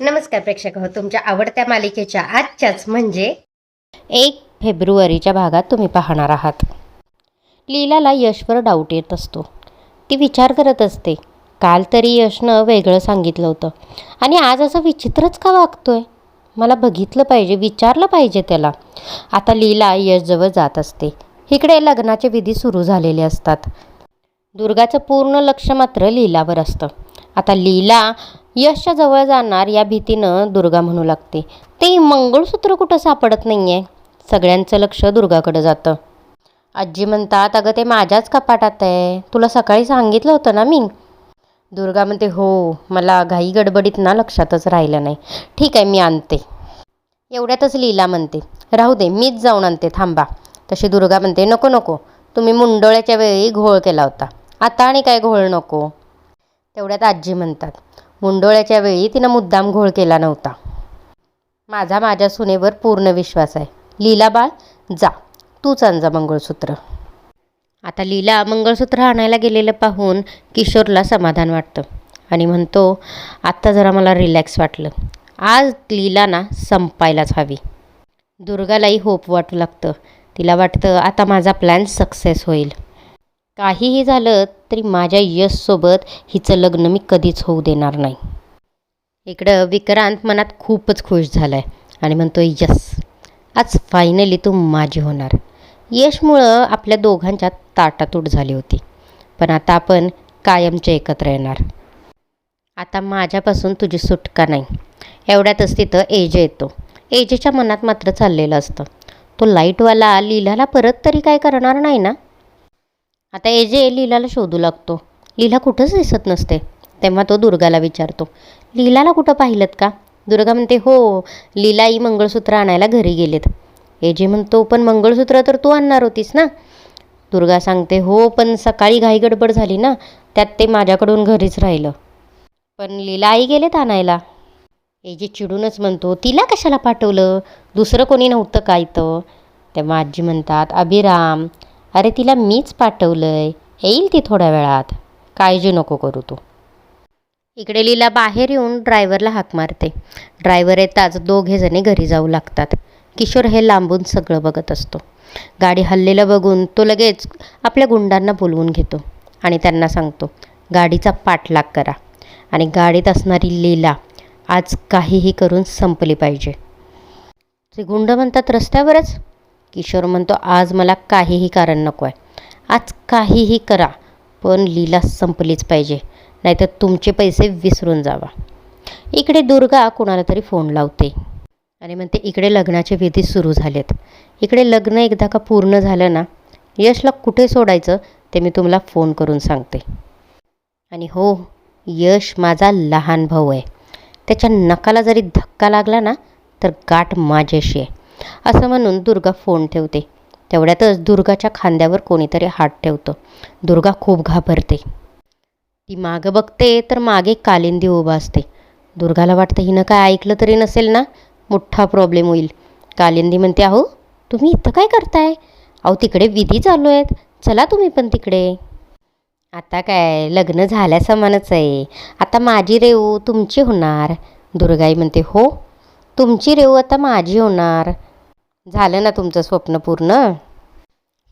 नमस्कार प्रेक्षक हो तुमच्या आवडत्या मालिकेच्या आजच्याच म्हणजे एक फेब्रुवारीच्या भागात तुम्ही पाहणार आहात. लीलाला यशवर डाऊट येत असतो. ती विचार करत असते काल तरी यशनं वेगळं सांगितलं होतं. आणि आज असं विचित्रच का वागतोय? मला बघितलं पाहिजे विचारलं पाहिजे त्याला. आता लीला यशजवळ जात असते. इकडे लग्नाचे विधी सुरू झालेले असतात. दुर्गाचं पूर्ण लक्ष मात्र लीलावर असतं. आता लीला यशच्या जवळ जाणार या भीतीनं दुर्गा म्हणू लागते. ते मंगळसूत्र कुठं सापडत नाही आहे सगळ्यांचं लक्ष दुर्गाकडं जातं. आजी म्हणतात अगं ते माझ्याच कपाटात आहे. तुला सकाळी सांगितलं होतं ना मी? दुर्गा म्हणते हो मला घाई गडबडीत ना लक्षातच राहिलं नाही. ठीक आहे मी आणते. एवढ्यातच लीला म्हणते राहू दे मीच जाऊन आणते थांबा. तशी दुर्गा म्हणते नको नको. तुम्ही मुंडोळ्याच्या वेळी घोळ केला होता. आता आणि काय घोळ नको? तेवढ्यात आजी म्हणतात मुंडोळ्याच्या वेळी तिनं मुद्दाम घोळ केला नव्हता. माझा माझ्या सुनेवर पूर्ण विश्वास आहे. लीला बाळ जा. तूच आणजा मंगळसूत्र. आता लीला मंगळसूत्र आणायला गेलेलं पाहून किशोरला समाधान वाटतं आणि म्हणतो आत्ता जरा मला रिलॅक्स वाटलं. आज लीला ना संपायलाच हवी. दुर्गालाही होप वाटू लागतं. तिला वाटतं आता माझा प्लॅन सक्सेस होईल. काहीही झालं तरी माझ्या यशसोबत हिचं लग्न मी कधीच होऊ देणार नाही. इकडं विक्रांत मनात खूपच खुश झाला आहे आणि म्हणतो यस आज फायनली तू माझी होणार. यशमुळं आपल्या दोघांच्या ताटातूट झाली होती. पण आता आपण कायमचे एकत्र येणार. आता माझ्यापासून तुझी सुटका नाही. एवढ्यातच तिथं एजे येतो. एजेच्या मनात मात्र चाललेलं असतं. तो लाईटवाला लीलाला परत तरी काय करणार नाही ना? आता एजे लीलाला शोधू लागतो लीला कुठंच दिसत नसते. तेव्हा तो दुर्गाला विचारतो लीलाला कुठं पाहिलं का? दुर्गा म्हणते हो लीलाई मंगळसूत्र आणायला घरी गेलेत. एजे म्हणतो पण मंगळसूत्र तर तू आणणार होतीस ना? दुर्गा सांगते हो पण सकाळी घाई गडबड झाली ना त्यात ते माझ्याकडून घरीच राहिलं. पण लीला आई गेलेत आणायला. एजे चिडूनच म्हणतो तिला कशाला पाठवलं? दुसरं कोणी नव्हतं काय तर तेव्हा आजी म्हणतात अभिराम अरे तिला मीच पाठवलं आहे येईल ती थोड्या वेळात. काळजी नको करू तू. इकडे लीला बाहेर येऊन ड्रायव्हरला हाक मारते. ड्रायव्हर येताच दोघेजणे घरी जाऊ लागतात. किशोर हे लांबून सगळं बघत असतो. गाडी हल्लेलं बघून तो लगेच आपल्या गुंडांना बोलवून घेतो आणि त्यांना सांगतो गाडीचा पाठलाग करा. आणि गाडीत असणारी लीला आज काहीही करून संपली पाहिजे. ते गुंड म्हणतात रस्त्यावरच? किशोर म्हणतो आज मला काहीही कारण नको आहे आज काहीही करा पण लीला संपलीच पाहिजे. नाहीतर तुमचे पैसे विसरून जावा. इकडे दुर्गा कोणाला तरी फोन लावते आणि म्हणते इकडे लग्नाचे विधी सुरू झालेत. इकडे लग्न एकदा का पूर्ण झालं ना यशला कुठे सोडायचं ते मी तुम्हाला फोन करून सांगते. आणि हो यश माझा लहान भाऊ आहे. त्याच्या नकाला जरी धक्का लागला ना तर गाठ माझ्याशी आहे. असं म्हणून दुर्गा फोन ठेवते. तेवढ्यातच दुर्गाच्या खांद्यावर कोणीतरी हात ठेवतं. दुर्गा खूप घाबरते. ती मागं बघते तर मागे कालिंदी उभा असते. दुर्गाला वाटतं हिनं काय ऐकलं तरी नसेल ना? मोठा प्रॉब्लेम होईल. कालिंदी म्हणते अहो तुम्ही इथं काय करताय? अहो तिकडे विधी चालू आहेत. चला तुम्ही पण तिकडे. आता काय? लग्न झाल्यासमानच आहे. आता माझी रेऊ तुमची होणार. दुर्गाई म्हणते हो तुमची रेऊ आता माझी होणार. झालं ना तुमचं स्वप्न पूर्ण?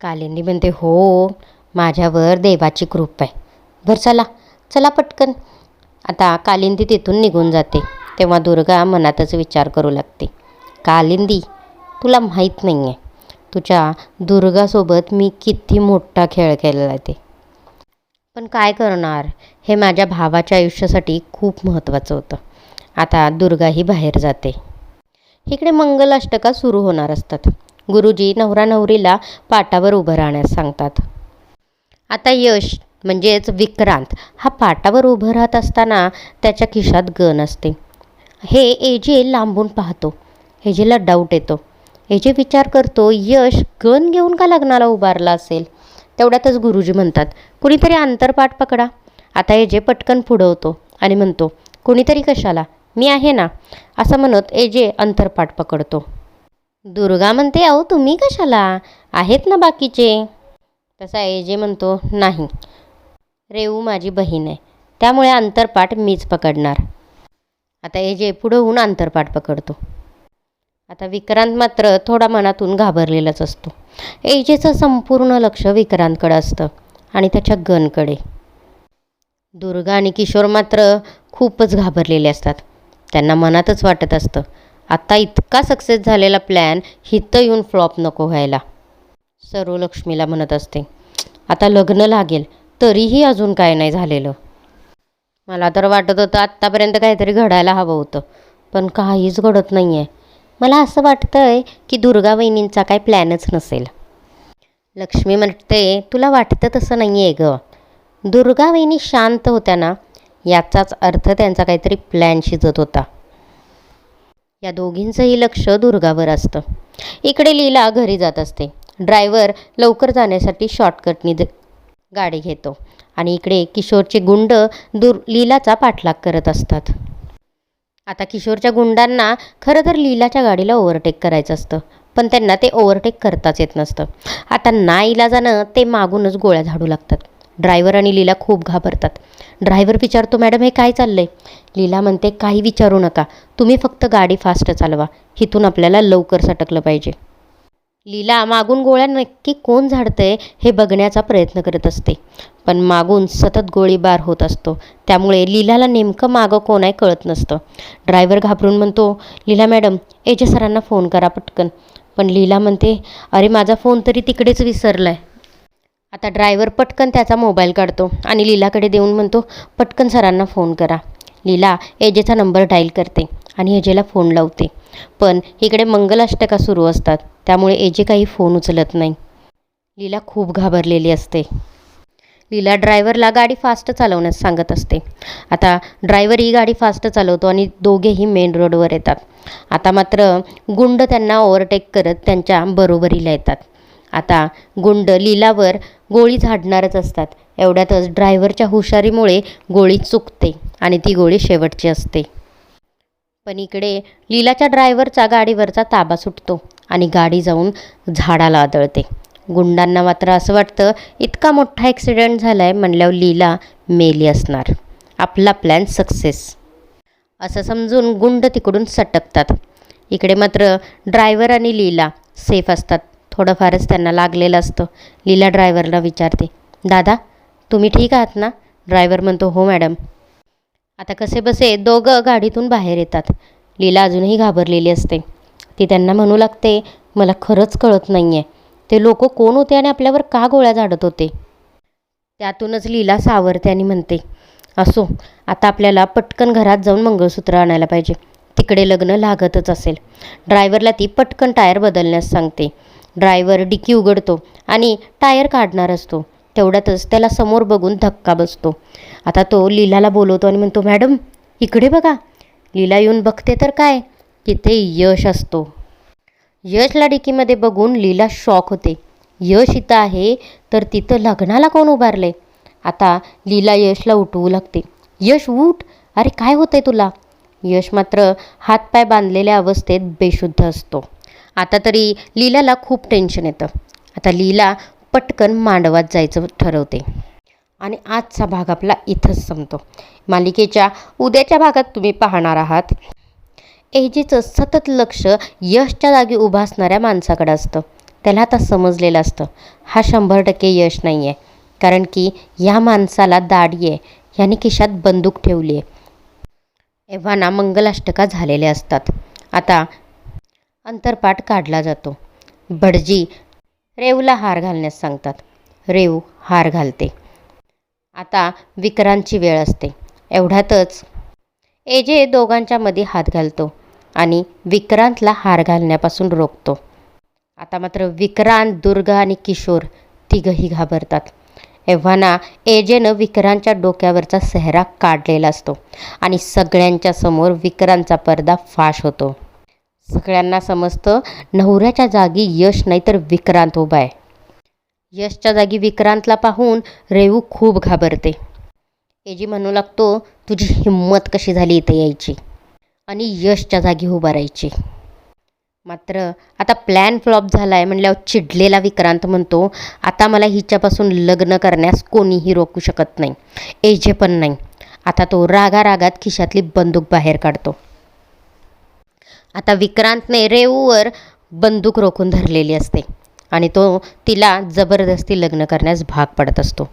कालिंदी म्हणते हो माझ्यावर देवाची कृप आहे. बरं चला चला पटकन. आता कालिंदी तिथून निघून जाते तेव्हा दुर्गा मनातच विचार करू लागते. कालिंदी तुला माहीत नाही आहे तुझ्या दुर्गासोबत मी किती मोठा खेळ केलेला आहे ते. पण काय करणार? हे माझ्या भावाच्या आयुष्यासाठी खूप महत्त्वाचं होतं. आता दुर्गाही बाहेर जाते. इकडे मंगलाष्टका सुरू होणार असतात. गुरुजी नवरा नवरीला पाटावर उभं राहण्यास सांगतात. आता यश म्हणजेच विक्रांत हा पाटावर उभं राहत असताना त्याच्या खिशात गन असते. हे एजे लांबून पाहतो. एजेला डाऊट येतो. एजे विचार करतो यश गन घेऊन का लग्नाला उभारला असेल? तेवढ्यातच गुरुजी म्हणतात कुणीतरी अंतरपाठ पकडा. आता एजे पटकन पुढवतो आणि म्हणतो कुणीतरी कशाला? मी आहे ना असं म्हणत एजे अंतरपाठ पकडतो. दुर्गा म्हणते अहो तुम्ही कशाला? आहेत ना बाकीचे? तसा एजे म्हणतो नाही. रेऊ माझी बहीण आहे. त्यामुळे अंतरपाठ मीच पकडणार. आता एजे पुढं होऊन अंतरपाठ पकडतो. आता विक्रांत मात्र थोडा मनातून घाबरलेलाच असतो. एजेचं संपूर्ण लक्ष विक्रांतकडं असतं आणि त्याच्या गनकडे दुर्गा आणि किशोर मात्र खूपच घाबरलेले असतात. त्यांना मनातच वाटत असतं. आत्ता इतका सक्सेस झालेला प्लॅन हिथं येऊन फ्लॉप नको व्हायला. सर्व लक्ष्मीला म्हणत असते आता लग्न लागेल तरीही अजून काय नाही झालेलं. मला तर वाटत होतं आत्तापर्यंत काहीतरी घडायला हवं होतं पण काहीच घडत नाही आहे मला असं वाटतंय की दुर्गा वहिनींचा काही प्लॅनच नसेल. लक्ष्मी म्हणते तुला वाटतं तसं नाही आहे ग. दुर्गा वहिनी शांत होत्या ना याचाच अर्थ त्यांचा काहीतरी प्लॅन शिजत होता. या दोघींचंही लक्ष दुर्गावर असतं. इकडे लीला घरी जात असते. ड्रायव्हर लवकर जाण्यासाठी शॉर्टकटनी गाडी घेतो. आणि इकडे किशोरचे गुंड दुर लीलाचा पाठलाग करत असतात. आता किशोरच्या गुंडांना खरं तर लीलाच्या गाडीला ओव्हरटेक करायचं असतं. पण त्यांना ते ओव्हरटेक करताच येत नसतं. आता ना इलाजानं ते मागूनच गोळ्या झाडू लागतात. ड्रायव्हर आणि लीला खूप घाबरतात. ड्रायव्हर विचारतो मॅडम हे काय चाललंय? लीला म्हणते काही विचारू नका. तुम्ही फक्त गाडी फास्ट चालवा. इथून आपल्याला लवकर सटकलं पाहिजे. लीला मागून गोळ्या नक्की कोण झाडतंय हे बघण्याचा प्रयत्न करत असते. पण मागून सतत गोळीबार होत असतो. त्यामुळे लीलाला नेमकं मागं कोण आहे कळत नसतं. ड्रायव्हर घाबरून म्हणतो लीला मॅडम एजे सरांना फोन करा पटकन. पण लीला म्हणते अरे माझा फोन तरी तिकडेच विसरला आहे आता ड्रायव्हर पटकन त्याचा मोबाईल काढतो आणि लीलाकडे देऊन म्हणतो पटकन सरांना फोन करा. लीला एजेचा नंबर डायल करते आणि एजेला फोन लावते. पण इकडे मंगलाष्टका सुरू असतात त्यामुळे एजे काही फोन उचलत नाही. लीला खूप घाबरलेली असते. लीला ड्रायव्हरला गाडी फास्ट चालवण्यास सांगत असते. आता ड्रायव्हर ही गाडी फास्ट चालवतो आणि दोघेही मेन रोडवर येतात. आता मात्र गुंड त्यांना ओव्हरटेक करत त्यांच्या बरोबरीला येतात. आता गुंड लीलावर गोळी झाडणारच असतात. एवढ्यातच ड्रायव्हरच्या हुशारीमुळे गोळी चुकते आणि ती गोळी शेवटची असते. पण इकडे लीलाच्या ड्रायव्हरचा गाडीवरचा ताबा सुटतो आणि गाडी जाऊन झाडाला आदळते. गुंडांना मात्र असं वाटतं इतका मोठा ॲक्सिडेंट झाला आहे म्हणल्यावर लीला मेली असणार. आपला प्लॅन सक्सेस असं समजून गुंड तिकडून सटकतात. इकडे मात्र ड्रायव्हर आणि लीला सेफ असतात. थोडंफारच त्यांना लागलेलं असतं. लीला ड्रायव्हरला विचारते दादा तुम्ही ठीक आहात ना? ड्रायव्हर म्हणतो हो मॅडम. आता कसे बसे? दोघं गाडीतून बाहेर येतात. लीला अजूनही घाबरलेली असते. ती त्यांना म्हणू लागते मला खरंच कळत नाही आहे ते लोक कोण होते आणि आपल्यावर का गोळ्या झाडत होते? त्यातूनच लीला सावरते आणि म्हणते असो आता आपल्याला पटकन घरात जाऊन मंगळसूत्र आणायला पाहिजे. तिकडे लग्न लागतच असेल. ड्रायव्हरला ती पटकन टायर बदलण्यास सांगते. ड्रायव्हर डिकी उघडतो आणि टायर काढणार असतो. तेवढ्यातच त्याला समोर बघून धक्का बसतो. आता तो लीलाला बोलवतो आणि म्हणतो मॅडम इकडे बघा. लीला येऊन बघते तर काय? तिथे यश असतो. यशला डिकीमध्ये बघून लीला शॉक होते. यश इथं आहे तर तिथं लग्नाला कोण उभारले? आता लीला यशला उठवू लागते. यश उठ. अरे काय होतंय तुला? यश मात्र हातपाय बांधलेल्या अवस्थेत बेशुद्ध असतो. आता तरी लीलाला खूप टेन्शन येतं. आता लीला पटकन मांडवात जायचं ठरवते. आणि आजचा भाग आपला इथंच संपतो. मालिकेच्या उद्याच्या भागात तुम्ही पाहणार आहात. एजीचं सतत लक्ष यशच्या जागी उभा असणाऱ्या माणसाकडं असतं. त्याला आता समजलेलं असतं. हा शंभर टक्के यश नाही आहे कारण की या माणसाला दाढी आहे ह्याने खिशात बंदूक ठेवली आहे एव्हाना मंगलाष्टका झालेल्या असतात. आता अंतरपाठ काढला जातो. भटजी रेवला हार घालण्यास सांगतात. रेव हार घालते. आता विक्रांतची वेळ असते. एवढ्यातच एजे दोघांच्या मध्ये हात घालतो आणि विक्रांतला हार घालण्यापासून रोखतो. आता मात्र विक्रांत दुर्गा आणि किशोर तिघही घाबरतात. एव्हाना एजेनं विक्रांतच्या डोक्यावरचा सेहरा काढलेला असतो आणि सगळ्यांच्या समोर विक्रांतचा पडदा फाश होतो. सगळ्यांना समजतं नवऱ्याच्या जागी यश नाही तर विक्रांत उभा आहे. यशच्या जागी विक्रांतला पाहून रेवू खूप घाबरते. एजी म्हणू लागतो तुझी हिंमत कशी झाली इथे यायची आणि यशच्या जागी उभा राहायची? मात्र आता प्लॅन फ्लॉप झाला आहे म्हणल्यावर चिडलेला विक्रांत म्हणतो आता मला हिच्यापासून लग्न करण्यास कोणीही रोखू शकत नाही. एजे पण नाही. आता तो रागा रागात खिशातली बंदूक बाहेर काढतो. आता विक्रांतने रेवूवर बंदूक रोखून धरलेली असते आणि तो तिला जबरदस्ती लग्न करण्यास भाग पडत असतो.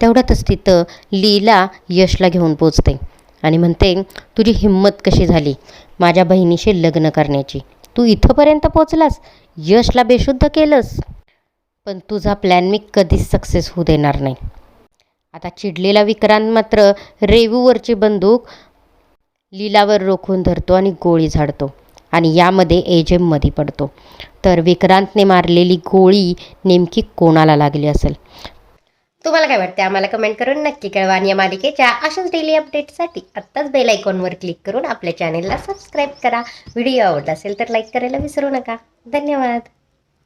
तेवढ्यातच तिथं लीला यशला घेऊन पोचते आणि म्हणते तुझी हिंमत कशी झाली? माझ्या बहिणीशी लग्न करण्याची. तू इथंपर्यंत पोचलास? यशला बेशुद्ध केलंस? पण तुझा प्लॅन मी कधीच सक्सेस होऊ देणार नाही. आता चिडलेला विक्रांत मात्र रेवूवरची बंदूक लीलावर रोखून धरतो आणि गोळी झाडतो. आणि यामध्ये एजेममध्ये पडतो. तर विक्रांतने मारलेली गोळी नेमकी कोणाला लागली असेल? तुम्हाला काय वाटतं आम्हाला कमेंट करून नक्की कळवा आणि या मालिकेच्या अशाच डेली अपडेटसाठी आत्ताच बेल आयकॉनवर क्लिक करून आपल्या चॅनेलला सबस्क्राईब करा. व्हिडिओ आवडला असेल तर लाईक करायला विसरू नका. धन्यवाद.